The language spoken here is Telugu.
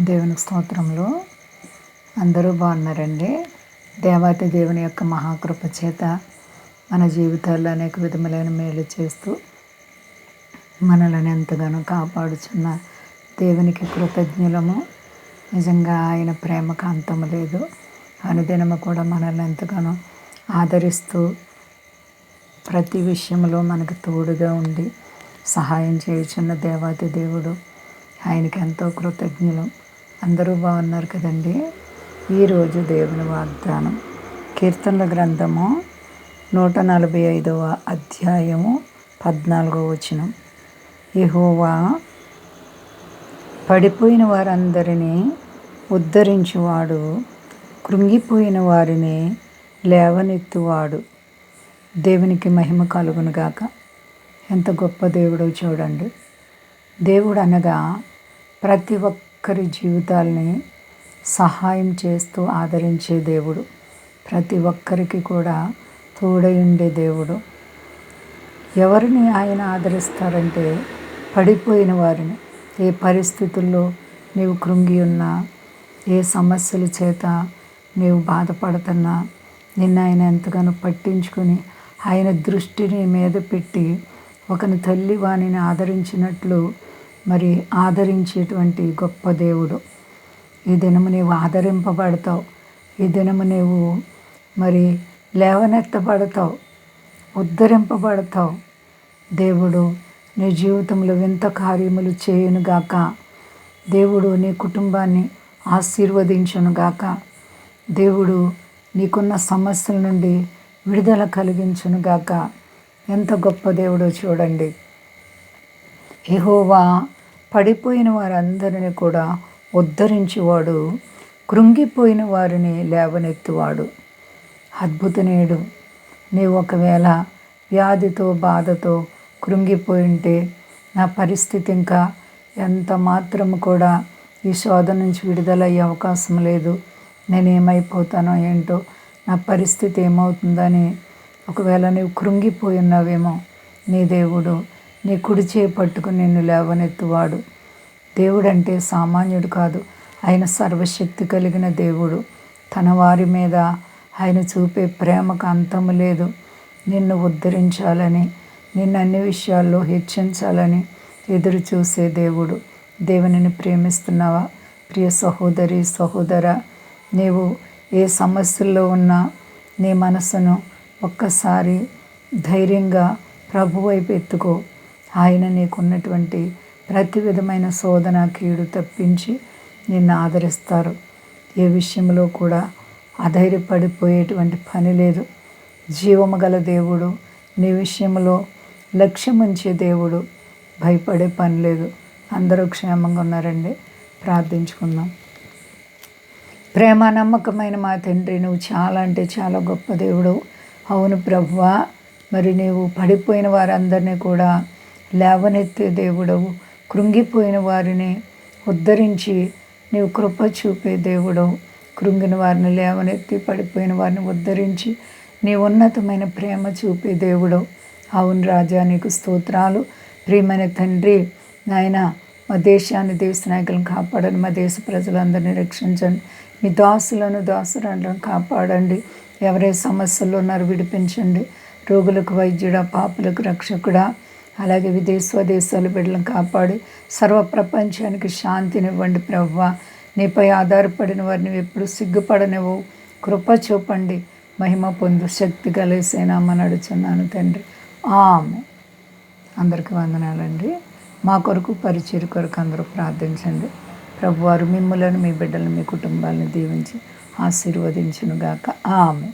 దేవుని స్తోత్రంలో అందరూ బాగున్నారండి. దేవాతి దేవుని యొక్క మహాకృప చేత మన జీవితాల్లో అనేక విధములైన మేలు చేస్తూ మనలను ఎంతగానో కాపాడుచున్న దేవునికి కృతజ్ఞులము. నిజంగా ఆయన ప్రేమకు అంతము లేదు. అనుదినము కూడా మనల్ని ఎంతగానో ఆదరిస్తూ ప్రతి విషయంలో మనకు తోడుగా ఉండి సహాయం చేయుచున్న దేవాతి దేవుడు. ఆయనకి ఎంతో కృతజ్ఞులం. అందరూ బాగున్నారు కదండి. ఈరోజు దేవుని వాగ్దానం. కీర్తనల గ్రంథము నూట నలభై ఐదవ అధ్యాయము పద్నాలుగో వచనం. యహోవా పడిపోయిన వారందరినీ ఉద్ధరించువాడు కృంగిపోయిన వారిని లేవనెత్తువాడు. దేవునికి మహిమ కలుగునుగాక ఎంత గొప్ప దేవుడో చూడండి. దేవుడు అనగా ప్రతి ఒక్క ఒక్కరి జీవితాల్ని సహాయం చేస్తూ ఆదరించే దేవుడు. ప్రతి ఒక్కరికి కూడా తోడై ఉండే దేవుడు. ఎవరిని ఆయన ఆదరిస్తారంటే పడిపోయిన వారిని. ఏ పరిస్థితుల్లో నీవు కృంగి ఉన్నా ఏ సమస్యల చేత నీవు బాధపడుతున్నా నిన్న ఆయన ఎంతగానో పట్టించుకొని ఆయన దృష్టిని మీద పెట్టి ఒకని తల్లి వాణిని ఆదరించినట్లు మరి ఆదరించేటువంటి గొప్ప దేవుడు. ఈ దినము నీవు ఆదరింపబడతావు. ఈ దినము నీవు మరి లేవనెత్తబడతావు. ఉద్ధరింపబడతావు. దేవుడు నీ జీవితంలో వింత కార్యములు చేయునుగాక దేవుడు నీ కుటుంబాన్ని ఆశీర్వదించునుగాక దేవుడు నీకున్న సమస్యల నుండి విడుదల కలిగించునుగాక ఎంత గొప్ప దేవుడో చూడండి. ఎహోవా పడిపోయిన వారందరిని కూడా ఉద్ధరించేవాడు కృంగిపోయిన వారిని లేవనెత్తువాడు. అద్భుతనేడు నీవు ఒకవేళ వ్యాధితో బాధతో కృంగిపోయి ఉంటే నా పరిస్థితి ఇంకా ఎంత మాత్రం కూడా ఈ శోధ నుంచి విడుదలయ్యే అవకాశం లేదు. నేను ఏమైపోతానో ఏంటో నా పరిస్థితి ఏమవుతుందని ఒకవేళ నీవు కృంగిపోయి ఉన్నావేమో నీ దేవుడు నీ కుడి పట్టుకుని నిన్ను లేవనెత్తువాడు. దేవుడు అంటే సామాన్యుడు కాదు. ఆయన సర్వశక్తి కలిగిన దేవుడు. తన వారి మీద ఆయన చూపే ప్రేమకు అంతము లేదు. నిన్ను ఉద్ధరించాలని నిన్ను అన్ని విషయాల్లో హెచ్చించాలని ఎదురు చూసే దేవుడు. దేవునిని ప్రేమిస్తున్నావా? ప్రియ సహోదరి సహోదర నీవు ఏ సమస్యల్లో ఉన్నా నీ మనసును ఒక్కసారి ధైర్యంగా ప్రభు వైపు ఎత్తుకో. ఆయన నీకున్నటువంటి ప్రతి విధమైన శోధన కీడు తప్పించి నిన్ను ఆదరిస్తారు. ఏ విషయంలో కూడా అధైర్యపడిపోయేటువంటి పని లేదు. జీవము గల దేవుడు నీ విషయంలో లక్ష్యముంచే దేవుడు భయపడే పని లేదు. అందరూ క్షేమంగా ఉన్నారండి. ప్రార్థించుకుందాం. ప్రేమ నమ్మకమైన మా తండ్రి నువ్వు చాలా అంటే చాలా గొప్ప దేవుడు. అవును ప్రభువా మరి నీవు పడిపోయిన వారందరినీ కూడా లేవనెత్తే దేవుడవు. కృంగిపోయిన వారిని ఉద్ధరించి నీవు కృప చూపే దేవుడవు. కృంగిన వారిని లేవనెత్తి పడిపోయిన వారిని ఉద్ధరించి నీ ఉన్నతమైన ప్రేమ చూపే దేవుడు అవును రాజా నీకు స్తోత్రాలు. ప్రియమైన తండ్రి నాయన మా దేశాన్ని దేశ నాయకులను కాపాడండి. మా దేశ ప్రజలందరినీ రక్షించండి. మీ దాసులను దాసురాలను కాపాడండి. ఎవరే సమస్యలు ఉన్నారో విడిపించండి. రోగులకు వైద్యుడా పాపులకు రక్షకుడా. అలాగే విదేశ స్వదేశాల బిడ్డలను కాపాడి. సర్వ ప్రపంచానికి శాంతినివ్వండి ప్రవ్వ. నీపై ఆధారపడిన వారిని ఎప్పుడు సిగ్గుపడనివ్వు. కృప చూపండి. మహిమ పొందు. శక్తి కలిసేనామని అడుచున్నాను తండ్రి. ఆమె అందరికీ వందనాలండి. మా కొరకు పరిచయ కొరకు అందరూ ప్రార్థించండి. ప్రభువారు మిమ్మలను మీ బిడ్డలను మీ కుటుంబాలను దీవించి ఆశీర్వదించునుగాక. ఆమె